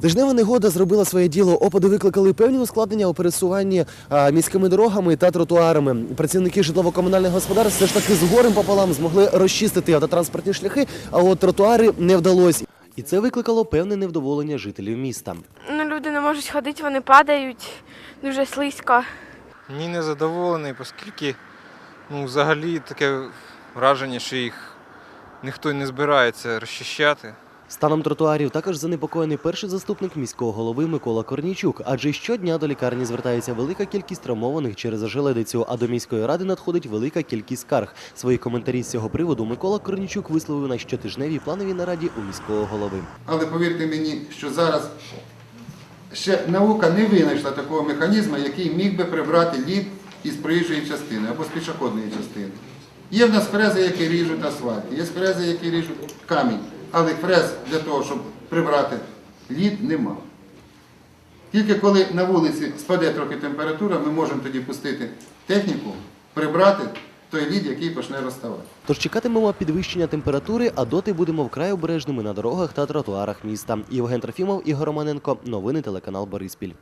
Тижнева негода зробила своє діло. Опади викликали певні ускладнення у пересуванні а, міськими дорогами та тротуарами. Працівники житлово-комунальних господарств все ж таки з горем пополам змогли розчистити автотранспортні шляхи, а от тротуари не вдалося. І це викликало певне невдоволення жителів міста. Ну, люди не можуть ходити, вони падають дуже слизько. Ні, не задоволений, оскільки ну, взагалі таке враження, що їх ніхто й не збирається розчищати. Станом тротуарів також занепокоєний перший заступник міського голови Микола Корнійчук, адже щодня до лікарні звертається велика кількість травмованих через ожеледицю, а до міської ради надходить велика кількість скарг. Свої коментарі з цього приводу Микола Корнійчук висловив на щотижневій плановій нараді у міського голови. Але повірте мені, що зараз ще наука не винайшла такого механізму, який міг би прибрати лід із проїжджої частини або з пішохідної частини. Є в нас фрези, які ріжуть асфальт, є фрези, які ріжуть камінь, але фрез для того, щоб прибрати лід, нема. Тільки коли на вулиці спаде трохи температура, ми можемо тоді пустити техніку, прибрати той лід, який почне розставати. Тож чекатимемо підвищення температури, а доти будемо вкрай обережними на дорогах та тротуарах міста. Євген Трофімов, Ігор Романенко. Новини телеканал Бориспіль.